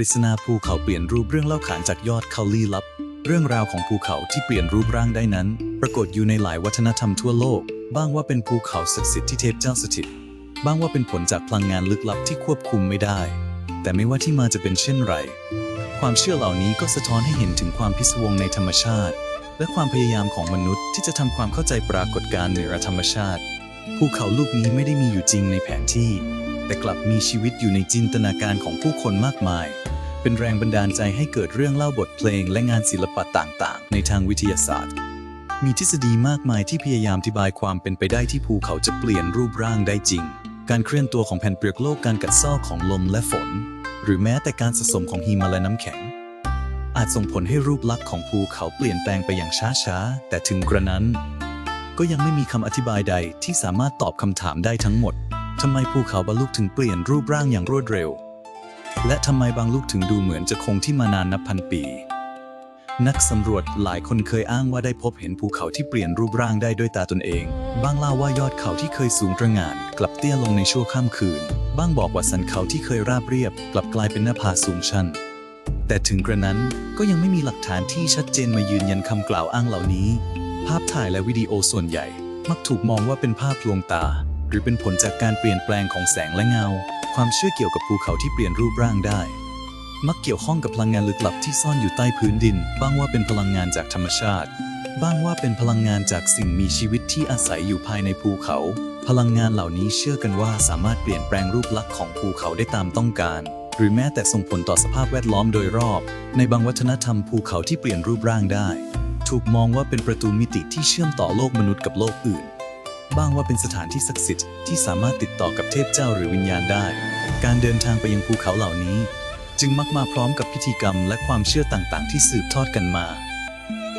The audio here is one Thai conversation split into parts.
ริศนาภูเขาเปลี่ยนรูปเรื่องเล่าขานจากยอดเขาลี้ลับ เรื่องราวของภูเขาที่เปลี่ยนรูปร่างได้นั้น ปรากฏอยู่ในหลายวัฒนธรรมทั่วโลก บ้างว่าเป็นภูเขาศักดิ์สิทธิ์ที่เทพเจ้าสถิต บ้างว่าเป็นผลจากพลังงานลึกลับที่ควบคุมไม่ได้ แต่ไม่ว่าที่มาจะเป็นเช่นไร ความเชื่อเหล่านี้ก็สะท้อนให้เห็นถึงความพิศวงในธรรมชาติ และความพยายามของมนุษย์ที่จะทำความเข้าใจปรากฏการณ์เหนือธรรมชาติ ภูเขาลูกนี้ไม่ได้มีอยู่จริงในแผนที่แต่กลับมีชีวิตอยู่ในจินตนาการของผู้คนมากมาย เป็นแรงบันดาลใจให้เกิดเรื่องเล่าบทเพลงและงานศิลปะต่างๆ ในทางวิทยาศาสตร์ มีทฤษฎีมากมายที่พยายามอธิบายความเป็นไปได้ที่ภูเขาจะเปลี่ยนรูปร่างได้จริง การเคลื่อนตัวของแผ่นเปลือกโลกการกัดเซาะของลมและฝน หรือแม้แต่การสะสมของหิมะและน้ำแข็ง อาจส่งผลให้รูปลักษณ์ของภูเขาเปลี่ยนแปลงไปอย่างช้าๆ แต่ถึงกระนั้น ก็ยังไม่มีคำอธิบายใดที่สามารถตอบคำถามได้ทั้งหมดทำไมภูเขาบางลูกถึงเปลี่ยนรูปร่างอย่างรวดเร็ว และทำไมบางลูกถึงดูเหมือนจะคงที่มานานนับพันปี นักสำรวจหลายคนเคยอ้างว่าได้พบเห็นภูเขาที่เปลี่ยนรูปร่างได้ด้วยตาตนเอง บางเล่าว่ายอดเขาที่เคยสูงตระหง่าน กลับเตี้ยลงในชั่วข้ามคืน บางบอกว่าสันเขาที่เคยราบเรียบ กลับกลายเป็นหน้าผาสูงชัน แต่ถึงกระนั้นก็ยังไม่มีหลักฐานที่ชัดเจนมายืนยันคำกล่าวอ้างเหล่านี้ ภาพถ่ายและวิดีโอส่วนใหญ่ มักถูกมองว่าเป็นภาพลวงตา หรือเป็นผลจากการเปลี่ยนแปลงของแสงและเงา ความเชื่อเกี่ยวกับภูเขาที่เปลี่ยนรูปร่างได้ มักเกี่ยวข้องกับพลังงานลึกลับที่ซ่อนอยู่ใต้พื้นดิน บ้างว่าเป็นพลังงานจากธรรมชาติ บ้างว่าเป็นพลังงานจากสิ่งมีชีวิตที่อาศัยอยู่ภายในภูเขา พลังงานเหล่านี้เชื่อกันว่าสามารถเปลี่ยนแปลงรูปลักษณ์ของภูเขาได้ตามต้องการ หรือแม้แต่ส่งผลต่อสภาพแวดล้อมโดยรอบ ในบางวัฒนธรรมภูเขาที่เปลี่ยนรูปร่างได้ ถูกมองว่าเป็นประตูมิติที่เชื่อมต่อโลกมนุษย์กับโลกอื่น บ้างว่าเป็นสถานที่ศักดิ์สิทธิ์ที่สามารถติดต่อกับเทพเจ้าหรือวิญญาณได้ การเดินทางไปยังภูเขาเหล่านี้ จึงมักมาพร้อมกับพิธีกรรมและความเชื่อต่างๆ ที่สืบทอดกันมา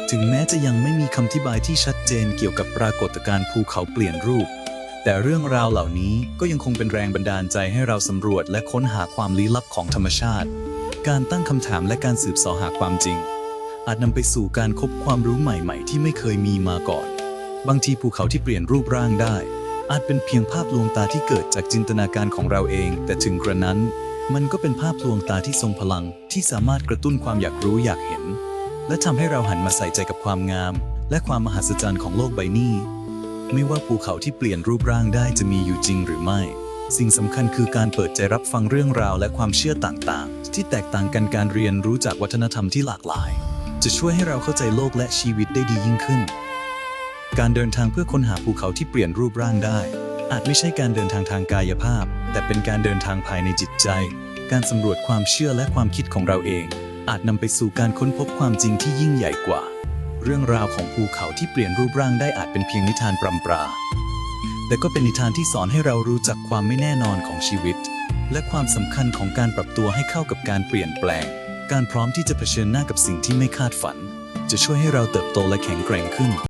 ถึงแม้จะยังไม่มีคำอธิบายที่ชัดเจนเกี่ยวกับปรากฏการณ์ภูเขาเปลี่ยนรูป แต่เรื่องราวเหล่านี้ก็ยังคงเป็นแรงบันดาลใจให้เราสำรวจและค้นหาความลี้ลับของธรรมชาติ การตั้งคำถามและการสืบเสาะหาความจริง อาจนำไปสู่การคบความรู้ใหม่ ๆ ที่ไม่เคยมีมาก่อน บางทีภูเขาที่เปลี่ยนรูปร่างได้ อาจเป็นเพียงภาพลวงตาที่เกิดจากจินตนาการของเราเอง แต่ถึงกระนั้น มันก็เป็นภาพลวงตาที่ทรงพลัง ที่สามารถกระตุ้นความอยากรู้อยากเห็น และทำให้เราหันมาใส่ใจกับความงาม และความมหัศจรรย์ของโลกใบนี้ ไม่ว่าภูเขาที่เปลี่ยนรูปร่างได้จะมีอยู่จริงหรือไม่ สิ่งสำคัญคือการเปิดใจรับฟังเรื่องราวและความเชื่อต่างๆ ที่แตกต่างกันการเรียนรู้จากวัฒนธรรมที่หลากหลาย จะช่วยให้เราเข้าใจโลกและชีวิตได้ดียิ่งขึ้น การเดินทางเพื่อค้นหาภูเขาที่เปลี่ยนรูปร่างได้ อาจไม่ใช่การเดินทางทางกายภาพ แต่เป็นการเดินทางภายในจิตใจ การสำรวจความเชื่อและความคิดของเราเอง อาจนำไปสู่การค้นพบความจริงที่ยิ่งใหญ่กว่า เรื่องราวของภูเขาที่เปลี่ยนรูปร่างได้อาจเป็นเพียงนิทานปรำปรา แต่ก็เป็นนิทานที่สอนให้เรารู้จักความไม่แน่นอนของชีวิต และความสำคัญของการปรับตัวให้เข้ากับการเปลี่ยนแปลง การพร้อมที่จะเผชิญหน้ากับสิ่งที่ไม่คาดฝัน จะช่วยให้เราเติบโตและแข็งแกร่งขึ้น